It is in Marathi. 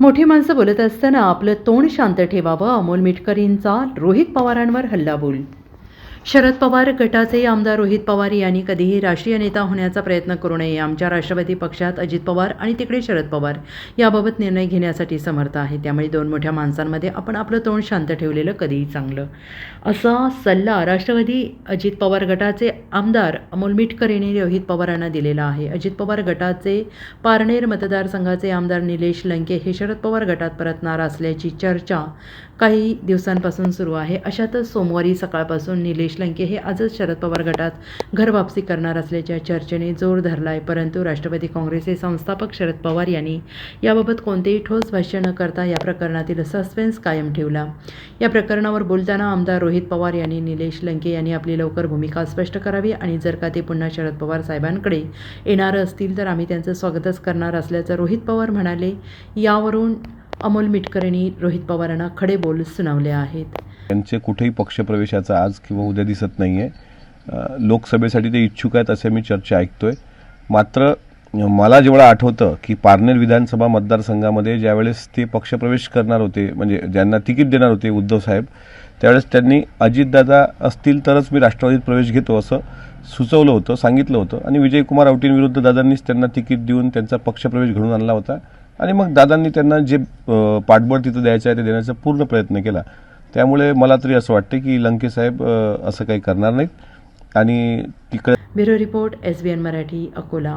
मोठी माणसं बोलत असताना आपलं तोंड शांत ठेवावं अमोल मिटकरींचा रोहित पवारांवर हल्लाबोल शरद पवार गटाचे आमदार रोहित पवार यांनी कधीही राष्ट्रीय नेता होण्याचा प्रयत्न करू नये. आमच्या राष्ट्रवादी पक्षात अजित पवार आणि तिकडे शरद पवार याबाबत निर्णय घेण्यासाठी समर्थ आहे. त्यामुळे दोन मोठ्या माणसांमध्ये आपण आपलं तोंड शांत ठेवलेलं कधीही चांगलं. असा सल्ला राष्ट्रवादी अजित पवार गटाचे आमदार अमोल मिटकर यांनी रोहित पवारांना दिलेला आहे. अजित पवार गटाचे पारनेर मतदारसंघाचे आमदार निलेश लंके हे शरद पवार गटात परतणार असल्याची चर्चा काही दिवसांपासून सुरू आहे. अशातच सोमवारी सकाळपासून निलेश लंके हे आजच शरद पवार गटात घरवापसी करणार असल्याच्या चर्चेने जोर धरला आहे परंतु राष्ट्रवादी काँग्रेसचे संस्थापक शरद पवार यांनी याबाबत कोणतेही ठोस भाष्य न करता या प्रकरणातील सस्पेन्स कायम ठेवला. या प्रकरणावर बोलताना आमदार रोहित पवार यांनी निलेश लंके यांनी आपली लवकर भूमिका स्पष्ट करावी आणि जर का ते पुन्हा शरद पवार साहेबांकडे येणार असतील तर आम्ही त्यांचं स्वागतच करणार असल्याचं रोहित पवार म्हणाले. यावरून अमोल मिटकर यांनी रोहित पवारांना खडे बोल सुनावले आहेत. त्यांचे कुठेही पक्षप्रवेशाचा आज किंवा उद्या दिसत नाही आहे लोकसभेसाठी ते इच्छुक आहेत असे मी चर्चा ऐकतोय. मात्र मला जेवढं आठवतं की पारनेर विधानसभा मतदारसंघामध्ये ज्यावेळेस ते पक्षप्रवेश करणार होते म्हणजे ज्यांना तिकीट देणार होते उद्धव साहेब त्यावेळेस त्यांनी अजितदादा असतील तरच मी राष्ट्रवादीत प्रवेश घेतो असं सुचवलं होतं सांगितलं होतं. आणि विजयकुमार औटींविरुद्ध दादांनीच त्यांना तिकीट देऊन त्यांचा पक्षप्रवेश घडून आणला होता. आणि मग दादांनी त्यांना जे पाठबळ तिथं द्यायचं आहे ते देण्याचा पूर्ण प्रयत्न केला. त्यामुळे मला तरी असं वाटतं की लंके साहेब असं काही करणार नाहीत. आणि तिकडे bureau report S B N Marathi Akola.